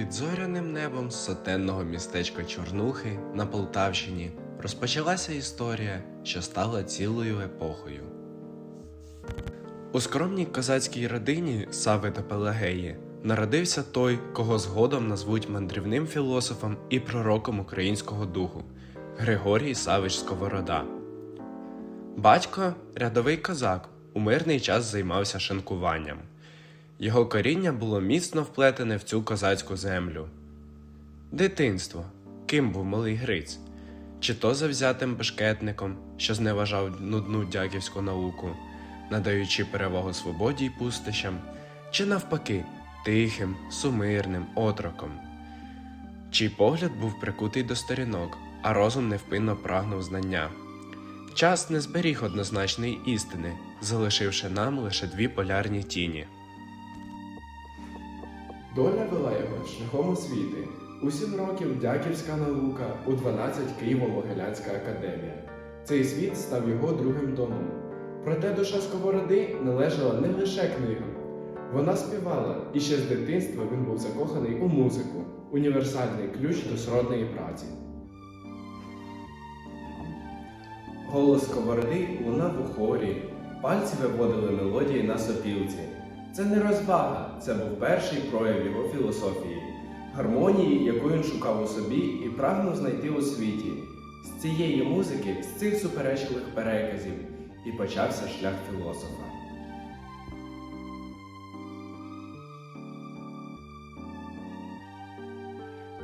Під зоряним небом сотенного містечка Чорнухи на Полтавщині розпочалася історія, що стала цілою епохою. У скромній козацькій родині Сави та Пелагеї народився той, кого згодом назвуть мандрівним філософом і пророком українського духу Григорій Савич Сковорода. Батько рядовий козак, у мирний час займався шинкуванням. Його коріння було міцно вплетене в цю козацьку землю. Дитинство. Ким був малий Гриць? Чи то завзятим бешкетником, що зневажав нудну дяківську науку, надаючи перевагу свободі й пустощам, чи навпаки, тихим, сумирним отроком? Чий погляд був прикутий до сторінок, а розум невпинно прагнув знання. Час не зберіг однозначної істини, залишивши нам лише дві полярні тіні. Доля вела його шляхом освіти. У сім років дяківська наука, у 12 Києво-Могилянська академія. Цей світ став його другим домом. Проте душа сковороди належала не лише книгам. Вона співала, і ще з дитинства він був закоханий у музику, універсальний ключ до сродної праці. Голос сковороди лунав у хорі, пальці виводили мелодії на сопілці. Це не розвага, це був перший прояв його філософії, гармонії, яку він шукав у собі і прагнув знайти у світі. З цієї музики, з цих суперечливих переказів, і почався шлях філософа.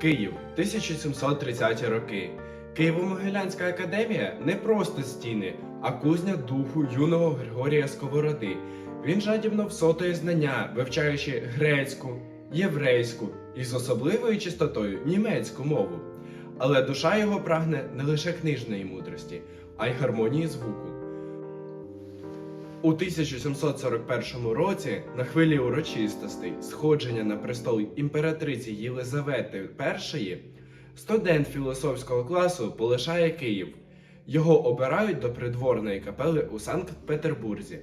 Київ, 1730 роки. Києво-Могилянська академія не просто стіни, а кузня духу юного Григорія Сковороди. Він жадібно всотує знання, вивчаючи грецьку, єврейську і з особливою чистотою німецьку мову. Але душа його прагне не лише книжної мудрості, а й гармонії звуку. У 1741 році, на хвилі урочистостей, сходження на престол імператриці Єлизавети І, студент філософського класу полишає Київ. Його обирають до придворної капели у Санкт-Петербурзі.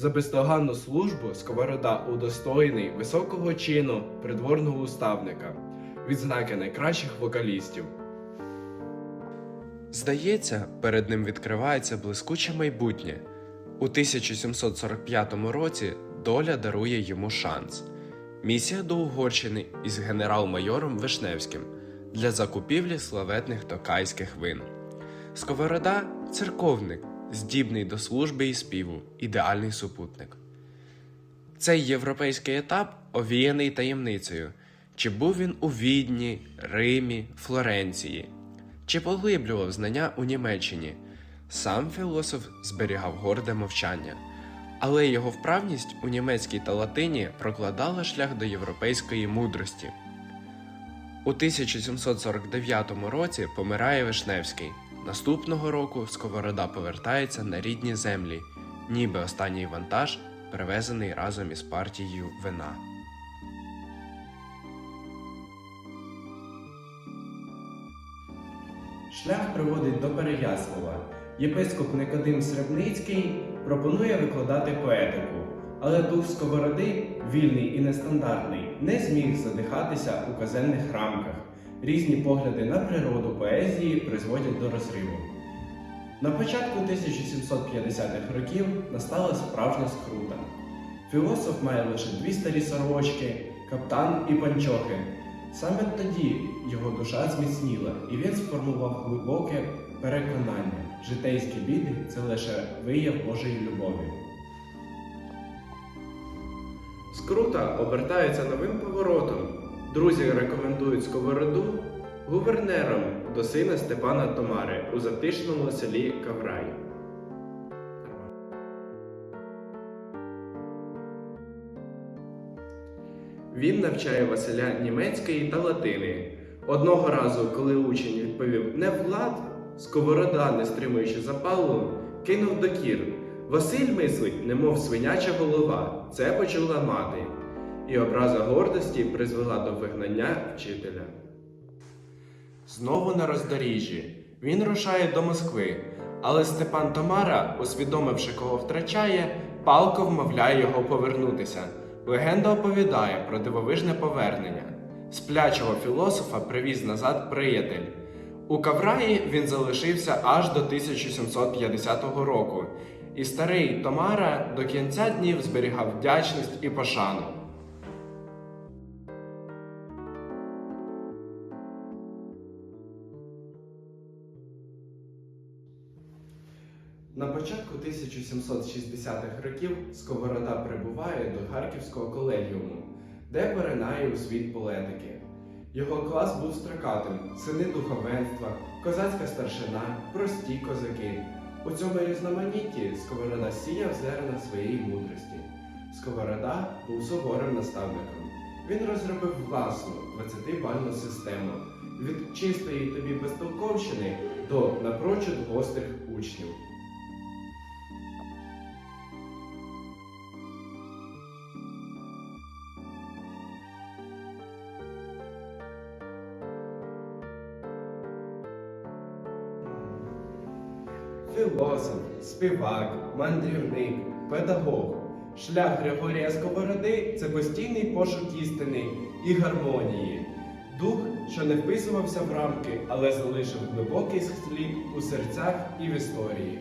За бездоганну службу Сковорода удостоєний високого чину придворного уставника, відзнаки найкращих вокалістів. Здається, перед ним відкривається блискуче майбутнє. У 1745 році доля дарує йому шанс. Місія до Угорщини із генерал-майором Вишневським для закупівлі славетних токайських вин. Сковорода церковник, здібний до служби і співу, ідеальний супутник. Цей європейський етап овіяний таємницею. Чи був він у Відні, Римі, Флоренції, чи поглиблював знання у Німеччині? Сам філософ зберігав горде мовчання, але його вправність у німецькій та латині прокладала шлях до європейської мудрості. У 1749 році помирає Вишневський. Наступного року Сковорода повертається на рідні землі, ніби останній вантаж, привезений разом із партією вина. Шлях приводить до Переяслава. Єпископ Никодим Сребницький пропонує викладати поетику, але дух сковороди, вільний і нестандартний, не зміг задихатися у казенних рамках. Різні погляди на природу поезії призводять до розриву. На початку 1750-х років настала справжня скрута. Філософ має лише дві старі сорочки, каптан і панчохи. Саме тоді його душа зміцніла, і він сформував глибоке переконання. Житейські біди це лише вияв Божої любові. Скрута обертається новим поворотом. Друзі рекомендують сковороду гувернером до сина Степана Томари у затишному селі Каврай. Він навчає Василя німецької та латини. Одного разу, коли учень відповів не влад, сковорода, не стримуючи запалу, кинув докір. Василь мислить, немов свиняча голова. Це почула мати. І образа гордості призвела до вигнання вчителя. Знову на роздоріжжі. Він рушає до Москви, але Степан Томара, усвідомивши, кого втрачає, палко вмовляє його повернутися. Легенда оповідає про дивовижне повернення. Сплячого філософа привіз назад приятель. У Кавраї він залишився аж до 1750 року, і старий Томара до кінця днів зберігав вдячність і пошану. На початку 1760-х років Сковорода прибуває до Харківського колегіуму, де поринає у світ полетики. Його клас був строкатим, сини духовенства, козацька старшина, прості козаки. У цьому різноманітті Сковорода сіяв зерна своєї мудрості. Сковорода був суворим наставником. Він розробив власну 20-бальну систему від чистої тобі безтолковщини до напрочуд гострих учнів. Філософ, співак, мандрівник, педагог. Шлях Григорія Сковороди це постійний пошук істини і гармонії. Дух, що не вписувався в рамки, але залишив глибокий слід у серцях і в історії.